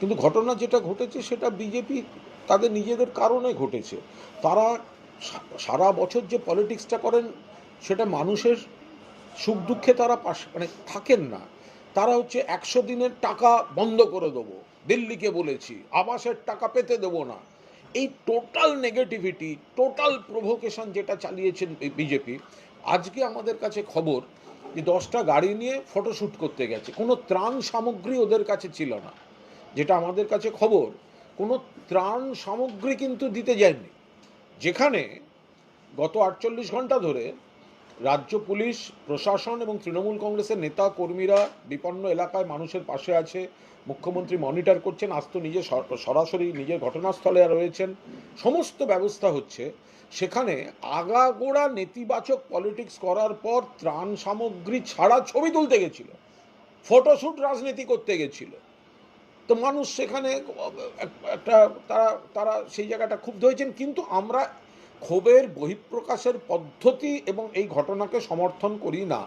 কিন্তু ঘটনা যেটা ঘটেছে, সেটা বিজেপি তাদের নিজেদের কারণে ঘটেছে। তারা সারা বছর যে পলিটিক্সটা করেন, সেটা মানুষের সুখ দুঃখে তারা পাশ মানে থাকেন না। তারা হচ্ছে একশো দিনের টাকা বন্ধ করে দেবো, দিল্লিকে বলেছি, আবাসের টাকা পেতে দেবো না। এই টোটাল নেগেটিভিটি, টোটাল প্রভোকেশন যেটা চালিয়েছেন বিজেপি, আজকে আমাদের কাছে খবর যে দশটা গাড়ি নিয়ে ফটোশ্যুট করতে গেছে। কোনো ত্রাণ সামগ্রী ওদের কাছে ছিল না। যেটা আমাদের কাছে খবর, কোনো ত্রাণ সামগ্রী কিন্তু দিতে যায়নি। যেখানে গত আটচল্লিশ ঘণ্টা ধরে রাজ্য পুলিশ, প্রশাসন এবং তৃণমূল কংগ্রেসের নেতা, কর্মীরা বিপন্ন এলাকায় মানুষের পাশে আছে, মুখ্যমন্ত্রী মনিটর করছেন, আজ তো নিজে সর- সরাসরি নিজের ঘটনাস্থলে রয়েছেন। সমস্ত ব্যবস্থা হচ্ছে, সেখানে আগাগোড়া নেতিবাচক পলিটিক্স করার পর ত্রাণ সামগ্রী ছাড়া ছবি তুলতে গেছিল, ফটোশ্যুট রাজনীতি করতে গেছিল। তো মানুষ সেখানে, একটা, তারা তারা সেই জায়গাটা ক্ষুব্ধ হয়েছেন। কিন্তু আমরা ক্ষোভের বহিঃপ্রকাশের পদ্ধতি এবং এই ঘটনাকে সমর্থন করি না।